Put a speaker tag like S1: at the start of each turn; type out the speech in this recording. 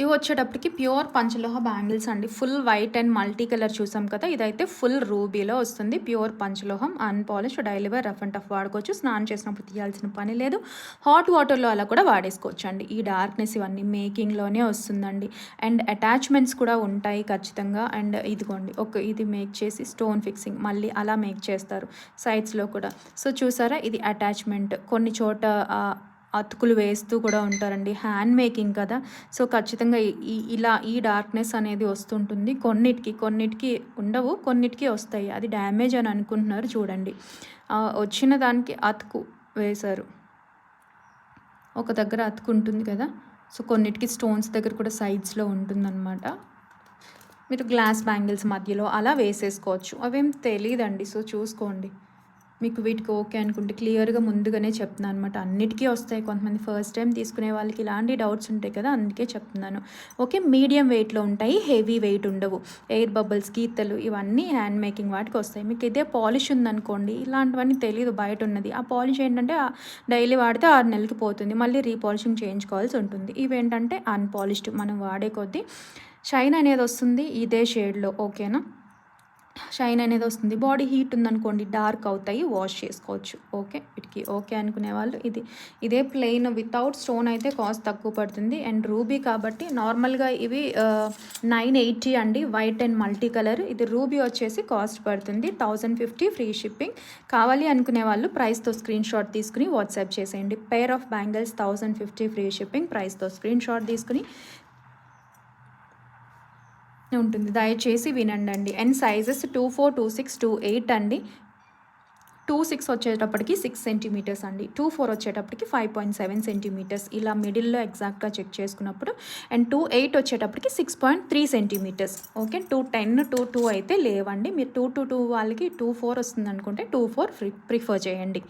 S1: ఇవి వచ్చేటప్పటికి pure పంచలోహ bangles అండి. Full white and multi colour చూసాం కదా ఇదైతే ఫుల్ రూబీలో వస్తుంది. Pure పంచలోహం unpolished daily wear rough and tough వాడుకోవచ్చు. స్నానం చేసినప్పుడు తీయాల్సిన పని లేదు. హాట్ వాటర్లో అలా కూడా వాడేసుకోవచ్చు అండి ఈ డార్క్నెస్ ఇవన్నీ మేకింగ్లోనే వస్తుందండి. అండ్ అటాచ్మెంట్స్ కూడా ఉంటాయి ఖచ్చితంగా. అండ్ ఇదిగోండి ఒక ఇది మేక్ చేసి స్టోన్ ఫిక్సింగ్ మళ్ళీ అలా మేక్ చేస్తారు సైడ్స్లో కూడా. సో చూసారా ఇది అటాచ్మెంట్. కొన్ని చోట అతుకులు వేస్తూ కూడా ఉంటారండి. హ్యాండ్ మేకింగ్ కదా. సో ఖచ్చితంగా ఈ- ఇలా ఈ డార్క్నెస్ అనేది వస్తుంటుంది. కొన్నిటికి కొన్నిటికి ఉండవు కొన్నిటికి వస్తాయి. అది డ్యామేజ్ అని అనుకుంటున్నారు చూడండి. వచ్చిన దానికి అతుకు వేశారు. ఒక దగ్గర అతుకు ఉంటుంది కదా. సో కొన్నిటికి స్టోన్స్ దగ్గర కూడా సైడ్స్లో ఉంటుందన్నమాట. మీరు గ్లాస్ బ్యాంగిల్స్ మధ్యలో అలా వేసేసుకోవచ్చు. అవేం తెలియదండి సో చూసుకోండి. మీకు వీటికి ఓకే అనుకుంటే క్లియర్గా ముందుగానే చెప్తున్నాను అనమాట అన్నిటికీ వస్తాయి. కొంతమంది ఫస్ట్ టైం తీసుకునే వాళ్ళకి ఇలాంటి డౌట్స్ ఉంటాయి కదా అందుకే చెప్తున్నాను. ఓకే మీడియం వెయిట్లో ఉంటాయి హెవీ వెయిట్ ఉండవు. ఎయిర్ బబుల్స్ గీతలు ఇవన్నీ హ్యాండ్ మేకింగ్ వాటికి వస్తాయి. మీకు ఇదే పాలిష్ ఉందనుకోండి ఇలాంటివన్నీ తెలియదు బయట ఉన్నది. ఆ పాలిష్ ఏంటంటే డైలీ వాడితే ఆరు నెలలకి పోతుంది. మళ్ళీ రీపాలిషింగ్ చేయించుకోవాల్సి ఉంటుంది. ఇవేంటంటే అన్పాలిష్డ్. మనం వాడే కొద్దీ షైన్ అనేది వస్తుంది ఇదే షేడ్లో. ఓకేనా? షైన్ అనేది వస్తుంది. బాడీ హీట్ ఉందనుకోండి డార్క్ అవుతాయి వాష్ చేసుకోవచ్చు. ఓకే? వీటికి ఓకే అనుకునే వాళ్ళు ఇది. ఇదే ప్లెయిన్ వితౌట్ స్టోన్ అయితే కాస్ట్ తక్కువ పడుతుంది. అండ్ రూబీ కాబట్టి నార్మల్గా ఇవి నైన్ ఎయిటీ అండి. White and multi colour. ఇది రూబీ వచ్చేసి కాస్ట్ పడుతుంది. Thousand fifty free shipping. కావాలి అనుకునే వాళ్ళు ప్రైస్తో స్క్రీన్ షాట్ తీసుకుని వాట్సాప్ చేసేయండి. Pair of bangles thousand fifty free shipping. ప్రైస్తో స్క్రీన్ షాట్ తీసుకుని ఉంటుంది. దయచేసి వినండి and sizes two four two six two eight అండి. టూ సిక్స్ వచ్చేటప్పటికి సిక్స్ సెంటీమీటర్స్ అండి. టూ ఫోర్ వచ్చేటప్పటికి ఫైవ్ పాయింట్ సెవెన్ సెంటీమీటర్స్ ఇలా మిడిల్లో ఎగ్జాక్ట్గా చెక్ చేసుకున్నప్పుడు అండ్ టూ ఎయిట్ వచ్చేటప్పటికి six point three centimetres okay two ten two two అయితే లేవండి. మీరు టూ టూ టూ వాళ్ళకి టూ ఫోర్ వస్తుంది అనుకుంటే టూ ఫోర్ ప్రిఫర్ చేయండి.